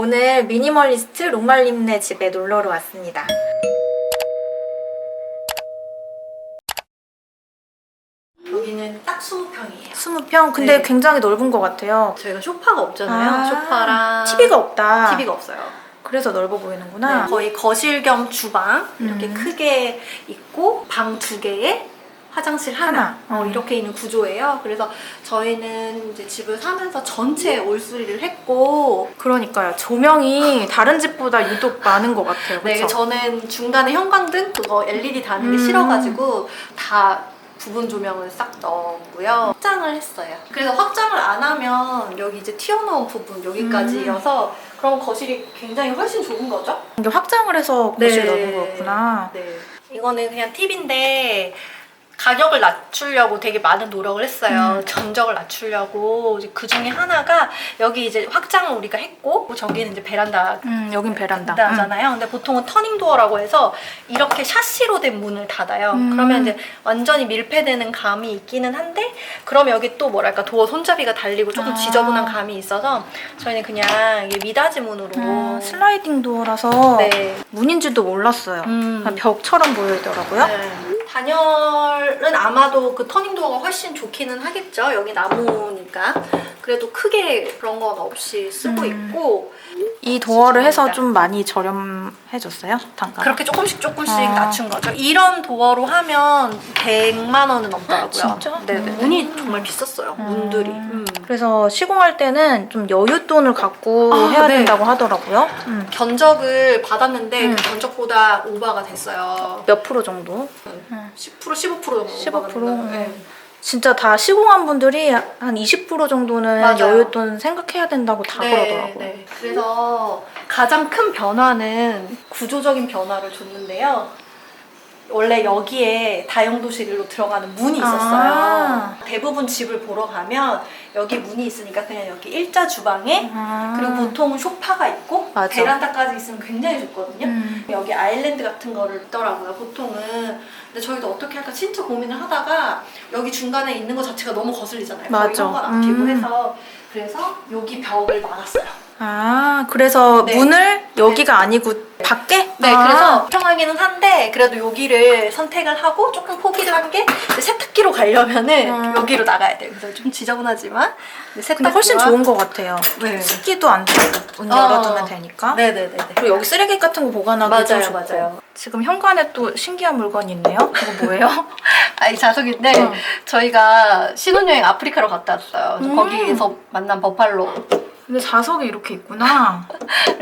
오늘 미니멀리스트 롱말림네 집에 놀러로 왔습니다. 여기는 딱 20평이에요. 20평? 근데 네. 굉장히 넓은 것 같아요. 저희가 소파가 없잖아요. 소파랑 TV가 없다. TV가 없어요. 그래서 넓어 보이는구나. 네, 거의 거실 겸 주방 이렇게 음. 크게 있고 방 두 개에 화장실 하나, 하나. 어, 음. 이렇게 있는 구조예요. 그래서 저희는 이제 집을 사면서 전체 올수리를 했고 그러니까요. 조명이 다른 집보다 유독 많은 것 같아요. 네, 그쵸? 저는 중간에 형광등 그거 LED 다는 게 음. 싫어가지고 다 부분 조명을 싹 넣었고요. 확장을 했어요. 그래서 확장을 안 하면 여기 이제 튀어나온 부분 여기까지여서 음. 그럼 거실이 굉장히 훨씬 좋은 거죠? 이게 확장을 해서 거실 넓은 거였구나. 네. 이거는 그냥 팁인데 가격을 낮추려고 되게 많은 노력을 했어요. 음. 전적을 낮추려고 그 중에 하나가 여기 이제 확장을 우리가 했고 저기는 이제 베란다 음, 여긴 베란다. 닫잖아요. 근데 보통은 터닝 도어라고 해서 이렇게 샤시로 된 문을 닫아요. 음. 그러면 이제 완전히 밀폐되는 감이 있기는 한데 그럼 여기 또 뭐랄까 도어 손잡이가 달리고 조금 아. 지저분한 감이 있어서 저희는 그냥 미닫이 문으로 음, 슬라이딩 도어라서 네. 문인지도 몰랐어요. 음. 벽처럼 보이더라고요. 네. 단열은 아마도 그 터닝 도어가 훨씬 좋기는 하겠죠. 여기 나무니까. 그래도 크게 그런 건 없이 쓰고 음. 있고 이 도어를 해서. 좀 많이 저렴해졌어요? 단가? 그렇게 조금씩 조금씩 아. 낮춘 거죠. 이런 도어로 하면 100만 원은 넘더라고요. 진짜? 네네. 음. 문이 정말 비쌌어요. 문들이. 음. 그래서 시공할 때는 좀 여윳돈을 갖고 아, 해야 네. 된다고 하더라고요. 음. 견적을 받았는데 음. 그 견적보다 오바가 됐어요. 몇 프로 정도? 10% 15% 정도 15%? 오바가 된다. 네. 진짜 다 시공한 분들이 한 20% 정도는 맞아요. 여윳돈 생각해야 된다고 다 그러더라고요. 네. 그래서 가장 큰 변화는 구조적인 변화를 줬는데요. 원래 여기에 다용도실로 들어가는 문이 있었어요. 아. 대부분 집을 보러 가면 여기 문이 있으니까 그냥 여기 일자 주방에 아. 그리고 보통은 소파가 있고 맞아. 베란다까지 있으면 굉장히 좋거든요. 음. 여기 아일랜드 같은 거를 있더라고요, 보통은. 근데 저희도 어떻게 할까 진짜 고민을 하다가 여기 중간에 있는 거 자체가 너무 거슬리잖아요. 거의 맞아. 현관 앞이고 음. 해서 그래서 여기 벽을 막았어요. 아, 그래서 네. 문을 여기가 아니고 밖에? 네, 아. 그래서 평하기는 한데 그래도 여기를 선택을 하고 조금 포기를 한 게 세탁기로 가려면은 음. 여기로 나가야 돼요. 그래서 좀 지저분하지만 세탁기 근데 훨씬 좋은 것 같아요. 네. 습기도 안 되고 문 어. 열어두면 되니까. 네네네. 그리고 여기 쓰레기 같은 거 보관하기 좀 맞아요, 좋고. 맞아요. 지금 현관에 또 신기한 물건이 있네요. 이거 뭐예요? 아이 자석인데 어. 저희가 신혼여행 아프리카로 갔다 왔어요. 그래서 음. 거기에서 만난 버팔로 근데 자석이 이렇게 있구나.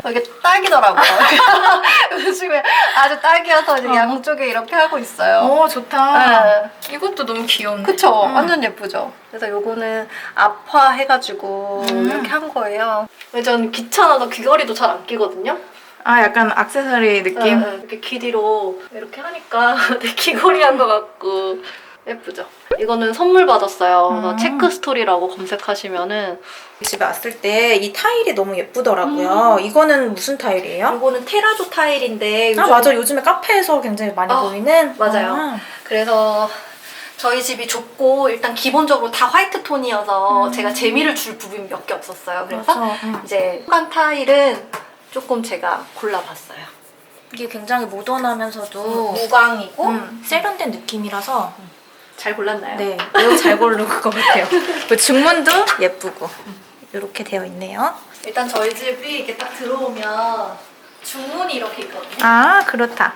이게 딱이더라고요. 요즘에 아주 딱이어서 이제 어. 양쪽에 이렇게 하고 있어요. 어, 좋다. 네. 이것도 너무 귀여운데. 그쵸? 음. 완전 예쁘죠? 그래서 요거는 압화 해가지고 음. 이렇게 한 거예요. 근데 전 귀찮아서 귀걸이도 잘 안 끼거든요? 아, 약간 액세서리 느낌? 네, 네. 이렇게 귀 뒤로 이렇게 하니까 되게 귀걸이 한 것 같고 예쁘죠? 이거는 선물 받았어요. 그래서 음. 체크 스토리라고 검색하시면은 집에 왔을 때 이 타일이 너무 예쁘더라고요. 이거는 무슨 타일이에요? 이거는 테라조 타일인데 아, 요즘- 맞아. 요즘에 카페에서 굉장히 많이 아, 보이는? 맞아요. 아. 그래서 저희 집이 좁고 일단 기본적으로 다 화이트 톤이어서 음. 제가 재미를 줄 부분이 몇 개 없었어요. 그래서 맞아. 응. 이제 후간 타일은 조금 제가 골라봤어요. 이게 굉장히 모던하면서도 무광이고 음, 세련된 느낌이라서 잘 골랐나요? 네, 매우 잘 고른 것 같아요. 그 중문도 예쁘고 이렇게 되어 있네요. 일단 저희 집이 이렇게 딱 들어오면 중문이 이렇게 있거든요. 아, 그렇다.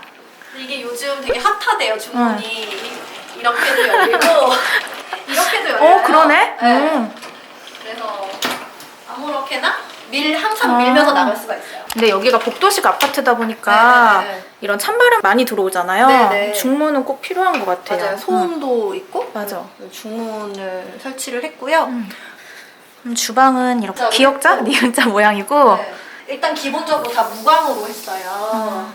이게 요즘 되게 핫하대요 중문이 이렇게도 열리고 이렇게도 열려요. 어, 그러네. 네. 음. 그래서 아무렇게나 밀 항상 아. 밀면서 나갈 수가 있어요. 근데 여기가 복도식 아파트다 보니까 네, 네, 네. 이런 찬바람 많이 들어오잖아요. 네, 네. 중문은 꼭 필요한 것 같아요. 맞아요. 음. 소음도 있고 맞아. 중문을 설치를 했고요. 음. 음, 주방은 이렇게 진짜로? 기역자, 어. 니은자 모양이고 네. 일단 기본적으로 다 무광으로 했어요. 음.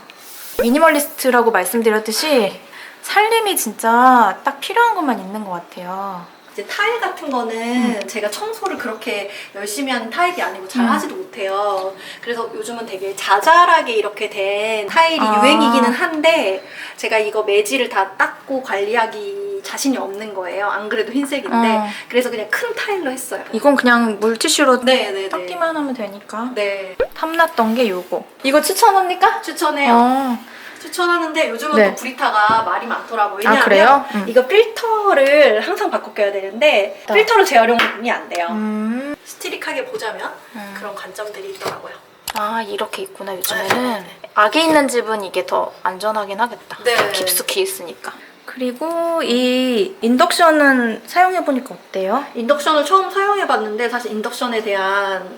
미니멀리스트라고 말씀드렸듯이 살림이 진짜 딱 필요한 것만 있는 것 같아요. 이제 타일 같은 거는 제가 청소를 그렇게 열심히 하는 타입이 아니고 잘 음. 하지도 못해요. 그래서 요즘은 되게 자잘하게 이렇게 된 타일이 아. 유행이기는 한데 제가 이거 매질을 다 닦고 관리하기 자신이 없는 거예요. 안 그래도 흰색인데 어. 그래서 그냥 큰 타일로 했어요. 이건 그냥 물티슈로 네 네 네. 닦기만 하면 되니까. 네 탐났던 게 요거. 이거 추천합니까? 추천해요. 어. 추천하는데 요즘은 네. 또 브리타가 말이 많더라고요. 왜냐하면 아, 그래요? 음. 이거 필터를 항상 바꿔 껴야 되는데 네. 필터를 재활용이 안 돼요. 음. 스티릭하게 보자면 음. 그런 관점들이 있더라고요. 아 이렇게 있구나 요즘에는. 악이 있는 집은 이게 더 안전하긴 하겠다. 네. 깊숙이 있으니까. 그리고 이 인덕션은 사용해보니까 어때요? 인덕션을 처음 사용해봤는데 사실 인덕션에 대한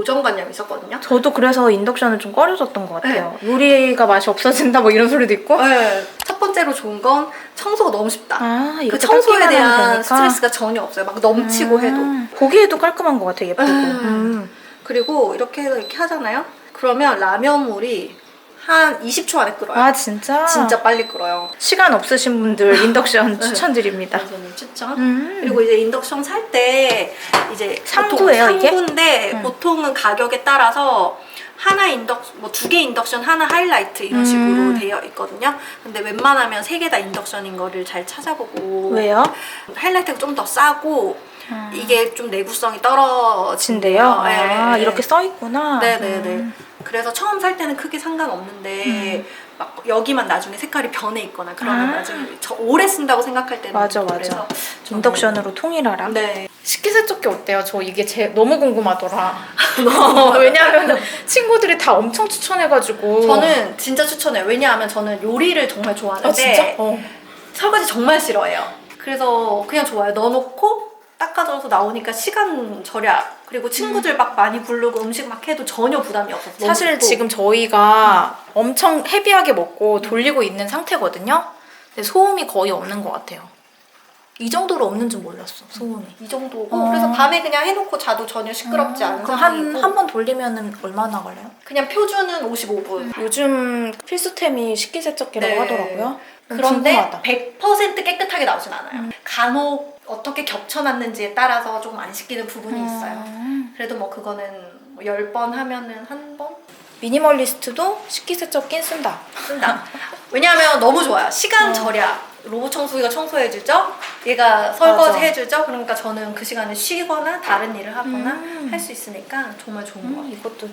고정관념이 있었거든요. 저도 그래서 인덕션을 좀 꺼려졌던 것 같아요. 요리가 맛이 없어진다 뭐 이런 소리도 있고. 네. 첫 번째로 좋은 건 청소가 너무 쉽다. 아 그 청소에 대한. 스트레스가 전혀 없어요. 막 넘치고 해도. 음, 보기에도 깔끔한 것 같아요. 예쁘고. 음. 음. 그리고 이렇게 해서 이렇게 하잖아요. 그러면 라면물이 한 20초 안에 끓어요. 아 진짜? 진짜 빨리 끓어요. 시간 없으신 분들 인덕션 네. 추천드립니다. 저는 추천. 음. 그리고 이제 인덕션 살 때 이제 상구예요, 이게? 상구인데 음. 보통은 가격에 따라서 하나 인덕 뭐 두 개 인덕션 하나 하이라이트 이런 음. 식으로 되어 있거든요. 근데 웬만하면 세 개 다 인덕션인 거를 잘 찾아보고 왜요? 하이라이트가 좀 더 싸고 음. 이게 좀 내구성이 떨어진대요. 진데요? 아 네. 이렇게 써 있구나. 네네네. 음. 그래서 처음 살 때는 크게 상관없는데 막 여기만 나중에 색깔이 변해 있거나 그러면 아. 나중에 저 오래 쓴다고 생각할 때는 맞아, 또 맞아. 그래서 인덕션으로 통일하라. 네. 식기세척기 어때요? 저 이게 제 너무 궁금하더라. 왜냐하면 친구들이 다 엄청 추천해가지고. 저는 진짜 추천해요. 왜냐하면 저는 요리를 정말 좋아하는데 아 진짜? 어. 설거지 정말 싫어해요. 그래서 그냥 좋아요. 넣어놓고 닦아줘서 나오니까 시간 절약. 그리고 친구들 막 많이 부르고 음식 막 해도 전혀 부담이 없어서 너무 사실 좋고. 지금 저희가 엄청 헤비하게 먹고 돌리고 있는 상태거든요. 근데 소음이 거의 없는 것 같아요. 이 정도로 없는 줄 몰랐어 소음이. 이 정도고 어. 그래서 밤에 그냥 해놓고 자도 전혀 시끄럽지 않은 그럼 상황이고 한한 번 돌리면은 얼마나 걸려요? 그냥 표준은 55분. 요즘 필수템이 식기세척기라고 네. 하더라고요. 그런데 궁금하다. 100% 깨끗하게 나오진 않아요. 음. 간혹 어떻게 겹쳐놨는지에 따라서 조금 안 씻기는 부분이 있어요. 음. 그래도 뭐 그거는 뭐 10번 하면은 한 번? 미니멀리스트도 식기세척기 쓴다. 쓴다. 왜냐하면 너무 좋아요. 시간 어. 절약. 로봇 청소기가 청소해주죠. 얘가 설거지 맞아. 해주죠. 그러니까 저는 그 시간에 쉬거나 다른 일을 하거나 음. 할 수 있으니까 정말 좋은 것 음, 같아요. 이것도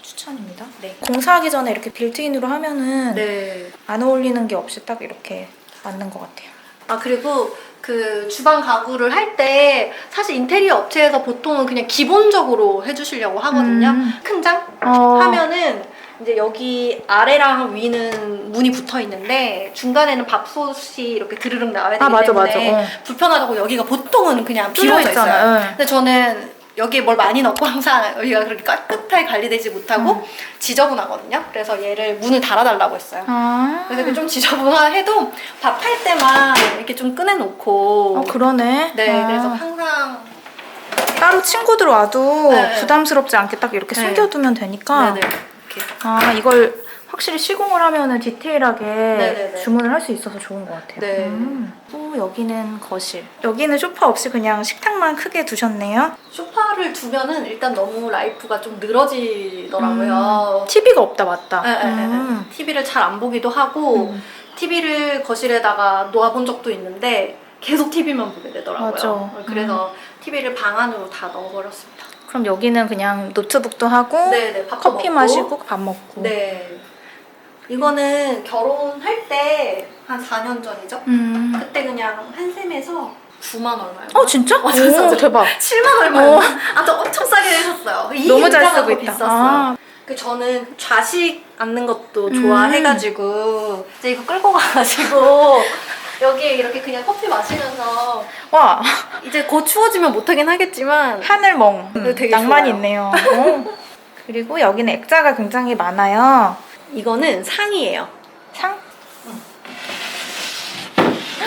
추천입니다. 네. 공사하기 전에 이렇게 빌트인으로 하면은 네. 안 어울리는 게 없이 딱 이렇게 맞는 것 같아요. 아 그리고 그 주방 가구를 할 때 사실 인테리어 업체에서 보통은 그냥 기본적으로 해주시려고 하거든요. 음. 큰 장 어. 하면은 이제 여기 아래랑 위는 문이 붙어 있는데 중간에는 밥솥이 이렇게 드르륵 나와야 되기 아 맞아 맞아. 때문에 어. 불편하다고 여기가 보통은 그냥 뚫려 있어요. 있잖아요. 네. 근데 저는 여기에 뭘 많이 넣고 항상 여기가 그렇게 깨끗하게 관리되지 못하고 음. 지저분하거든요. 그래서 얘를 문을 달아달라고 했어요. 아. 그래서 좀 지저분해도 밥할 때만 이렇게 좀 꺼내놓고 어 그러네. 네 아. 그래서 항상 따로 친구들 와도 네. 부담스럽지 않게 딱 이렇게 네. 숨겨두면 되니까. 네네 이렇게 아 이걸 확실히 시공을 하면은 디테일하게 네네네. 주문을 할 수 있어서 좋은 것 같아요. 네. 음. 또 여기는 거실. 여기는 소파 없이 그냥 식탁만 크게 두셨네요. 소파를 두면은 일단 너무 라이프가 좀 늘어지더라고요. TV가 없다 맞다. 네, 네, 네, 음. 네. TV를 잘 안 보기도 하고 음. TV를 거실에다가 놓아본 적도 있는데 계속 TV만 보게 되더라고요. 맞아. 음. 그래서 TV를 방 안으로 다 넣어버렸습니다. 그럼 여기는 그냥 노트북도 하고 네네 밥도 커피 먹고. 마시고 밥 먹고. 네. 이거는 결혼할 때 한 4년 전이죠. 음. 그때 그냥 한샘에서 9만 얼마였나? 어 진짜? 어, 진짜, 오, 진짜. 대박. 7만 얼마였나? 아, 저 엄청 싸게 해줬어요. 이 너무 잘 쓰고 있다. 비쌌어요. 아. 그 저는 좌식 앉는 것도 음. 좋아해가지고 이제 이거 끌고 가가지고 여기에 이렇게 그냥 커피 마시면서 와 이제 곧 추워지면 못하긴 하겠지만 하늘멍. 네, 되게 낭만이 좋아요. 있네요. 어. 그리고 여기는 액자가 굉장히 많아요. 이거는 상이에요. 상?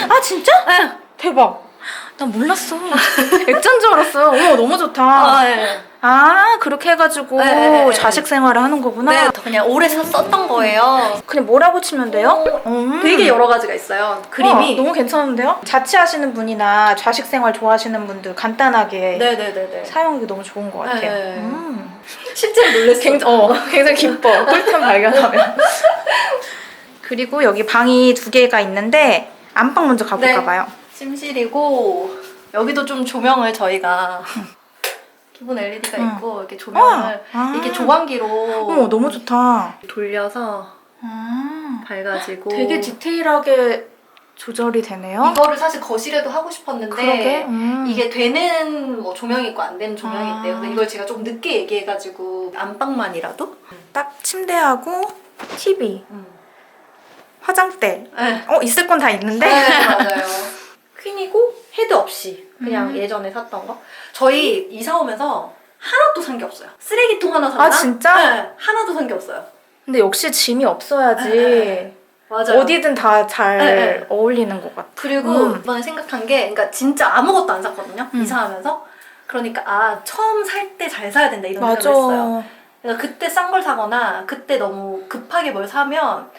아 진짜? 네. 대박. 난 몰랐어. 액자인 줄 알았어요. 어머 너무 좋다. 아, 네. 아 그렇게 해가지고 네. 자식 생활을 하는 거구나. 네, 그냥 오래 써- 썼던 거예요. 그냥 뭐라고 치면 돼요? 어, 음. 되게 여러 가지가 있어요. 그림이. 어, 너무 괜찮은데요? 자취하시는 분이나 자식 생활 좋아하시는 분들 간단하게 네네네네. 사용하기 너무 좋은 것 같아요. 네. 음. 실제로 놀랐어요. 굉장히, 어, 굉장히 기뻐. 꿀템 발견하면. 그리고 여기 방이 두 개가 있는데 안방 먼저 가볼까 네. 봐요. 찜실이고 여기도 좀 조명을 저희가 기본 LED가 응. 있고 이렇게 조명을 아. 이렇게 조광기로 어머 너무 좋다. 돌려서 아, 밝아지고 되게 디테일하게 조절이 되네요. 이거를 사실 거실에도 하고 싶었는데 그러게. 음. 이게 되는 뭐 조명이 있고 안 되는 조명이 아. 있대요. 이걸 제가 좀 늦게 얘기해가지고 안방만이라도 딱 침대하고 TV, 음. 화장대. 네. 어 있을 건 다 있는데. 네, 맞아요. 퀸이고 헤드 없이 그냥 음. 예전에 샀던 거. 저희 이사 오면서 하나도 산 게 없어요. 쓰레기통 하나 샀나? 아, 진짜? 네, 하나도 산 게 없어요. 근데 역시 짐이 없어야지 네, 네, 맞아요. 어디든 다잘 네, 네. 어울리는 것 같아. 그리고 음. 이번에 생각한 게, 그러니까 진짜 아무것도 안 샀거든요. 음. 이사하면서. 그러니까 아 처음 살 때 잘 사야 된다 이런 생각을 했어요. 맞아. 그러니까 그때 싼 걸 사거나 그때 너무 급하게 뭘 사면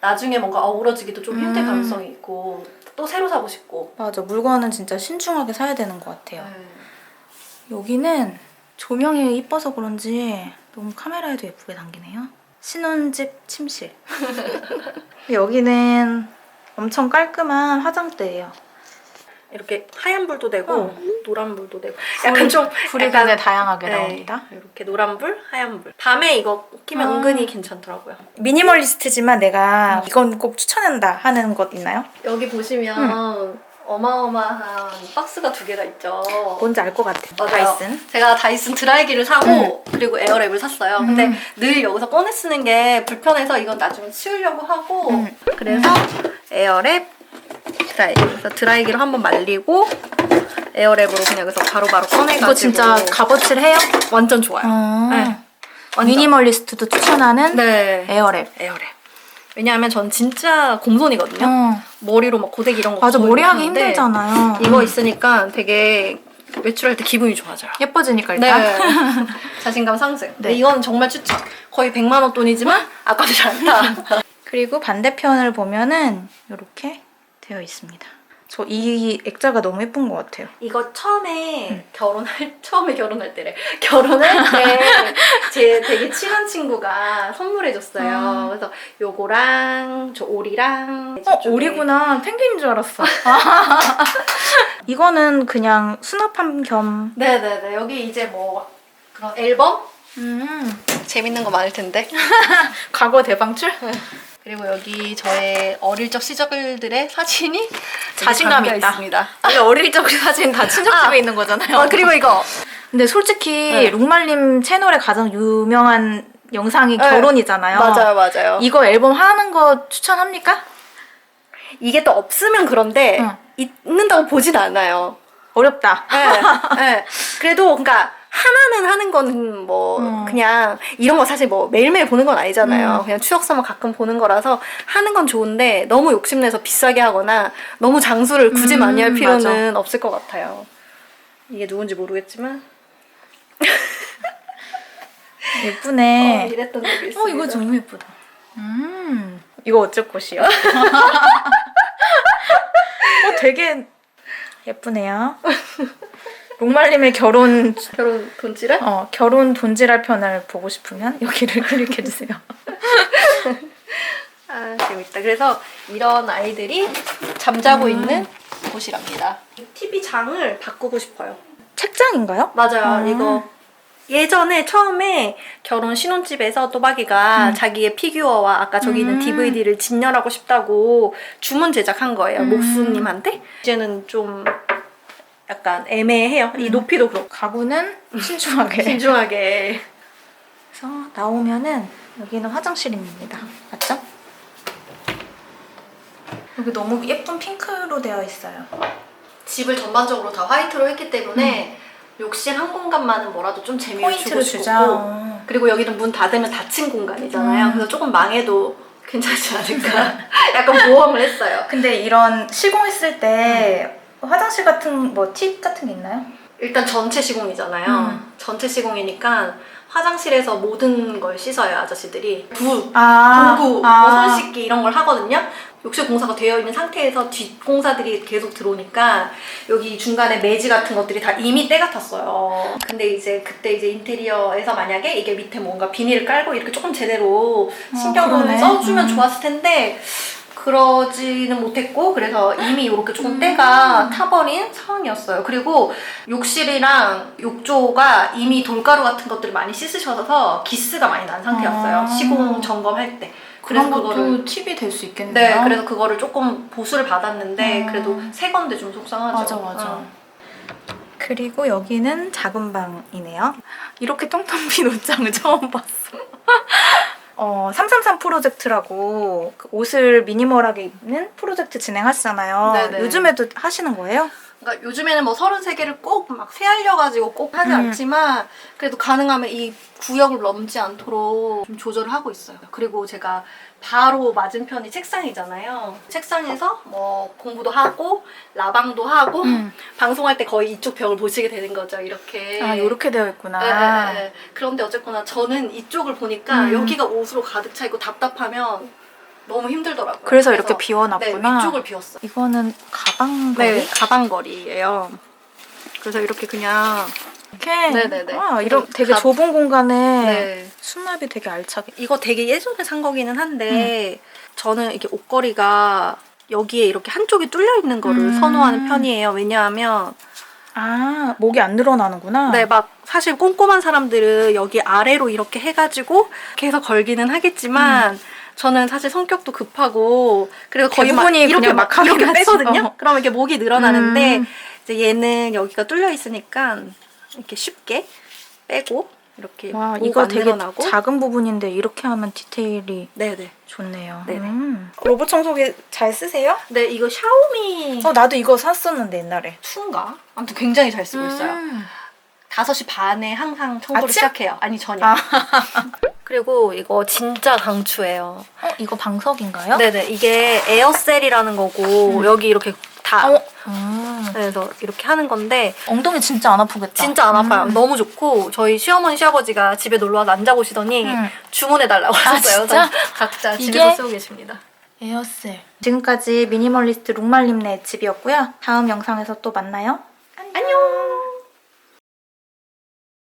나중에 뭔가 어우러지기도 좀 힘들 음. 가능성이 있고 또 새로 사고 싶고. 맞아. 물건은 진짜 신중하게 사야 되는 것 같아요. 네. 여기는 조명이 이뻐서 그런지 너무 카메라에도 예쁘게 담기네요. 신혼집 침실. 여기는 엄청 깔끔한 화장대예요. 이렇게 하얀 불도 되고 어. 노란 불도 되고 약간 좀 불이 약간- 굉장히 다양하게 네, 나옵니다. 이렇게 노란 불, 하얀 불. 밤에 이거 끼면 아. 은근히 괜찮더라고요. 미니멀리스트지만 내가 이건 꼭 추천한다 하는 것 있나요? 여기 보시면 어마어마한 박스가 두 개가 있죠. 뭔지 알 것 같아. 맞아요. 다이슨. 제가 다이슨 드라이기를 사고 그리고 에어랩을 샀어요. 근데 음. 늘 여기서 꺼내 쓰는 게 불편해서 이건 나중에 치우려고 하고 음. 그래서 에어랩 드라이기. 그래서 드라이기로 한번 말리고 에어랩으로 그냥 여기서 바로바로 꺼내가지고 이거 진짜 값어치를 해요? 완전 좋아요. 어. 네. 완전. 미니멀리스트도 추천하는 네. 에어랩. 에어랩. 왜냐하면 전 진짜 곰손이거든요. 어. 머리로 막 고데기 이런 거 맞아 머리 하기 하는데 힘들잖아요. 이거 음. 있으니까 되게 외출할 때 기분이 좋아져요. 예뻐지니까 네. 일단. 자신감 상승. 네. 근데 이거는 정말 추천. 거의 100만 원 돈이지만 아까도 않다. 그리고 반대편을 보면은 이렇게 되어 있습니다. 저 이 액자가 너무 예쁜 것 같아요. 이거 처음에 음. 결혼할 처음에 결혼할 때래. 결혼할 때 제 되게 친한 친구가 선물해 줬어요. 아. 그래서 요거랑 저 오리랑 어 오리구나 펭귄인 줄 알았어. 이거는 그냥 수납함 겸. 네네네. 여기 이제 뭐 그런 앨범 음. 재밌는 거 많을 텐데. 과거 대방출? 그리고 여기 저의 어릴 적 시절들의 사진이 자신감 담겨 있다. 있습니다. 원래 어릴 적 사진 다 친척집에 아. 있는 거잖아요. 어, 그리고 이거 근데 솔직히 네. 룩말림 채널에 가장 유명한 영상이 네. 결혼이잖아요. 맞아요, 맞아요. 이거 앨범 하는 거 추천합니까? 이게 또 없으면 그런데 응. 있는다고 보진 않아요. 어렵다. 네, 네. 그래도 그러니까 하나는 하는 거는 뭐 음. 그냥 이런 거 사실 뭐 매일매일 보는 건 아니잖아요. 음. 그냥 추억 삼아 가끔 보는 거라서 하는 건 좋은데 너무 욕심내서 비싸게 하거나 너무 장수를 굳이 음, 많이 할 필요는 없을 것 같아요. 이게 누군지 모르겠지만 예쁘네. 어, 이랬던 적이 있습니다. 어 이거 너무 예쁘다. 음 이거 어쩔 것이요? 어 되게 예쁘네요. 룩말림의 결혼 결혼 돈지를? 어 결혼 돈지랄 편을 보고 싶으면 여기를 클릭해 주세요. 아 재밌다. 그래서 이런 아이들이 잠자고 음. 있는 곳이랍니다. TV 장을 바꾸고 싶어요. 책장인가요? 맞아요. 음. 이거 예전에 처음에 결혼 신혼집에서 또박이가 음. 자기의 피규어와 아까 저기 있는 음. DVD를 진열하고 싶다고 주문 제작한 거예요. 음. 목수님한테. 이제는 좀 약간 애매해요. 이 높이도 그렇고. 가구는 신중하게. 신중하게. 그래서 나오면은 여기는 화장실입니다. 맞죠? 여기 너무 예쁜 핑크로 되어 있어요. 집을 전반적으로 다 화이트로 했기 때문에 욕실 한 공간만은 뭐라도 좀 재미를 주고 포인트를 싶고 주자. 그리고 여기는 문 닫으면 닫힌 공간이잖아요. 음. 그래서 조금 망해도 괜찮지 않을까. 약간 보험을 했어요. 근데 이런 시공했을 때 화장실 같은 뭐 팁 같은 게 있나요? 일단 전체 시공이잖아요. 음. 전체 시공이니까 화장실에서 모든 걸 씻어요 아저씨들이. 부, 아, 도구, 아. 뭐 손 씻기 이런 걸 하거든요. 욕실 공사가 되어 있는 상태에서 뒷 공사들이 계속 들어오니까 여기 중간에 매지 같은 것들이 다 이미 때가 탔어요. 근데 이제 그때 이제 인테리어에서 만약에 이게 밑에 뭔가 비닐을 깔고 이렇게 조금 제대로 신경을 그러네. 써주면 음. 좋았을 텐데 그러지는 못했고 그래서 이미 이렇게 좀 때가 타버린 상황이었어요. 그리고 욕실이랑 욕조가 이미 돌가루 같은 것들을 많이 씻으셔서 기스가 많이 난 상태였어요. 아. 시공 점검할 때. 그런 그래서 것도 그거를 팁이 될수 네, 있겠네요. 그래서 그거를 조금 보수를 받았는데 음. 그래도 새 건데 좀 속상하죠. 맞아, 맞아. 응. 그리고 여기는 작은 방이네요. 이렇게 텅텅 빈 옷장을 처음 봤어. 어, 333 프로젝트라고 그 옷을 미니멀하게 입는 프로젝트 진행하시잖아요. 네네. 요즘에도 하시는 거예요? 그러니까 요즘에는 뭐 33개를 꼭 막 세알려가지고 꼭 하지 음. 않지만 그래도 가능하면 이 구역을 넘지 않도록 좀 조절을 하고 있어요. 그리고 제가 바로 맞은편이 책상이잖아요. 책상에서 뭐 공부도 하고 라방도 하고 음. 방송할 때 거의 이쪽 벽을 보시게 되는 거죠. 이렇게. 아, 이렇게 되어 있구나. 네, 네, 네. 그런데 어쨌거나 저는 이쪽을 보니까 음. 여기가 옷으로 가득 차 있고 답답하면 너무 힘들더라고요. 그래서 이렇게 네, 비워놨구나. 위쪽을 비웠어요. 이거는 가방 거리? 네, 가방걸이에요. 그래서 이렇게 그냥 이렇게? 네네네. 와, 이런 되게 가- 좁은 공간에 네. 수납이 되게 알차게. 이거 되게 예전에 산 거기는 한데 저는 이게 옷걸이가 여기에 이렇게 한쪽이 뚫려 있는 거를 음. 선호하는 편이에요. 왜냐하면 아, 목이 안 늘어나는구나. 네, 막 사실 꼼꼼한 사람들은 여기 아래로 이렇게 해가지고 계속 걸기는 하겠지만 저는 사실 성격도 급하고 그래서 거의 막 대부분이 이렇게 그냥 막 막 하긴 이렇게. 빼거든요. 어. 그러면 이게 목이 늘어나는데 음. 이제 얘는 여기가 뚫려 있으니까 이렇게 쉽게 빼고 이렇게 와, 목 이거 안 되게 늘어나고 작은 부분인데 이렇게 하면 디테일이 네네. 좋네요. 네네. 음. 로봇 청소기 잘 쓰세요? 네 이거 샤오미 어, 나도 이거 샀었는데 옛날에. 2인가? 아무튼 굉장히 잘 쓰고 있어요. 음. 5시 반에 항상 청소를 아침? 시작해요. 아니 저녁. 아. 그리고 이거 진짜 강추예요. 어, 이거 방석인가요? 네네 이게 에어셀이라는 거고 음. 여기 이렇게 다 어. 음. 그래서 이렇게 하는 건데 엉덩이 진짜 안 아프겠다. 진짜 안 아파요. 음. 너무 좋고 저희 시어머니 시아버지가 집에 놀러 와서 앉아 보시더니 음. 주문해 달라고 아, 하셨어요. 진짜? 그래서 각자 이게? 집에서 쓰고 계십니다. 에어셀. 지금까지 미니멀리스트 룩말림네 집이었고요. 다음 영상에서 또 만나요. 안녕.